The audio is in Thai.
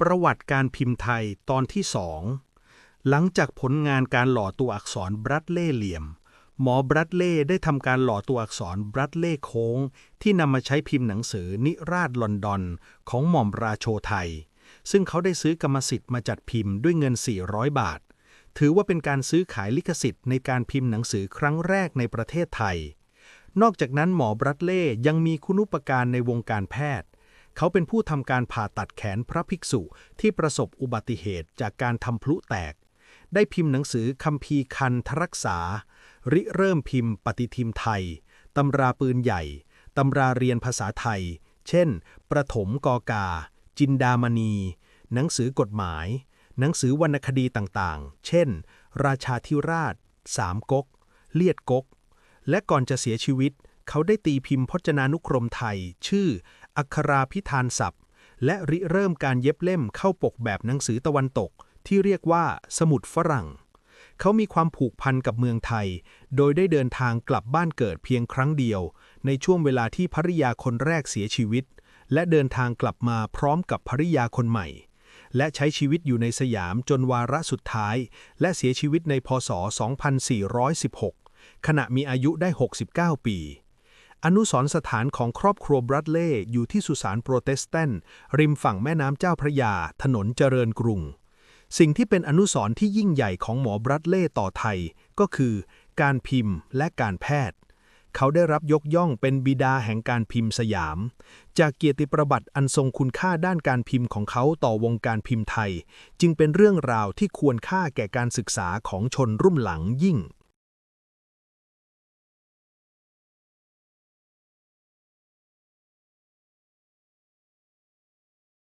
ประวัติการพิมพ์ไทยตอนที่สองหลังจากผลงานการหล่อตัวอักษรบรัดเล่เหลี่ยม หมอบรัดเล่ได้ทำการหล่อตัวอักษรบรัดเล่โค้ง ที่นำมาใช้พิมพ์หนังสือนิราชลอนดอน ของหม่อมราโชไทย ซึ่งเขาได้ซื้อกรรมสิทธิ์มาจัดพิมพ์ด้วยเงิน 400 บาท ถือว่าเป็นการซื้อขายลิขสิทธิ์ในการพิมพ์หนังสือครั้งแรกในประเทศไทย นอกจากนั้นหมอบรัดเล่ยังมีคุณุปการในวงการแพทย์ เขาเป็นผู้ทำการผ่าตัดแขนพระภิกษุที่ประสบอุบัติเหตุจากการทำพลุแตก ได้พิมพ์หนังสือคัมภีคันทรักษา ริเริ่มพิมพ์ปฏิทินไทย ตำราปืนใหญ่ ตำราเรียนภาษาไทย เช่น ประถมกอกา จินดามณี หนังสือกฎหมาย หนังสือวรรณคดีต่างๆ เช่น ราชาธิราช สามก๊ก เลียดก๊ก และก่อนจะเสียชีวิตเขาได้ตีพิมพ์พจนานุกรมไทย ชื่อ อัคราพิธานศัพท์ และริเริ่มการเย็บเล่มเข้าปกแบบหนังสือตะวันตก ที่เรียกว่าสมุดฝรั่ง เขามีความผูกพันกับเมืองไทย โดยได้เดินทางกลับบ้านเกิดเพียงครั้งเดียว ในช่วงเวลาที่ภริยาคนแรกเสียชีวิต และเดินทางกลับมาพร้อมกับภริยาคนใหม่ และใช้ชีวิตอยู่ในสยามจนวาระสุดท้าย และเสียชีวิตในพศ 2416 ขณะมีอายุได้ 69 ปี อนุสรสถานของครอบครัวบรัดเล่อยู่ที่สุสานโปรเตสแตนต์ริมฝั่งแม่น้ำเจ้าพระยา ถนนเจริญกรุง สิ่งที่เป็นอนุสรที่ยิ่งใหญ่ของหมอบรัดเล่ต่อไทย ก็คือ การพิมพ์และการแพทย์ เขาได้รับยกย่องเป็นบิดาแห่งการพิมพ์สยาม จากเกียรติประวัติอันทรงคุณค่าด้านการพิมพ์ของเขาต่อวงการพิมพ์ไทย จึงเป็นเรื่องราวที่ควรค่าแก่การศึกษาของชนรุ่นหลังยิ่ง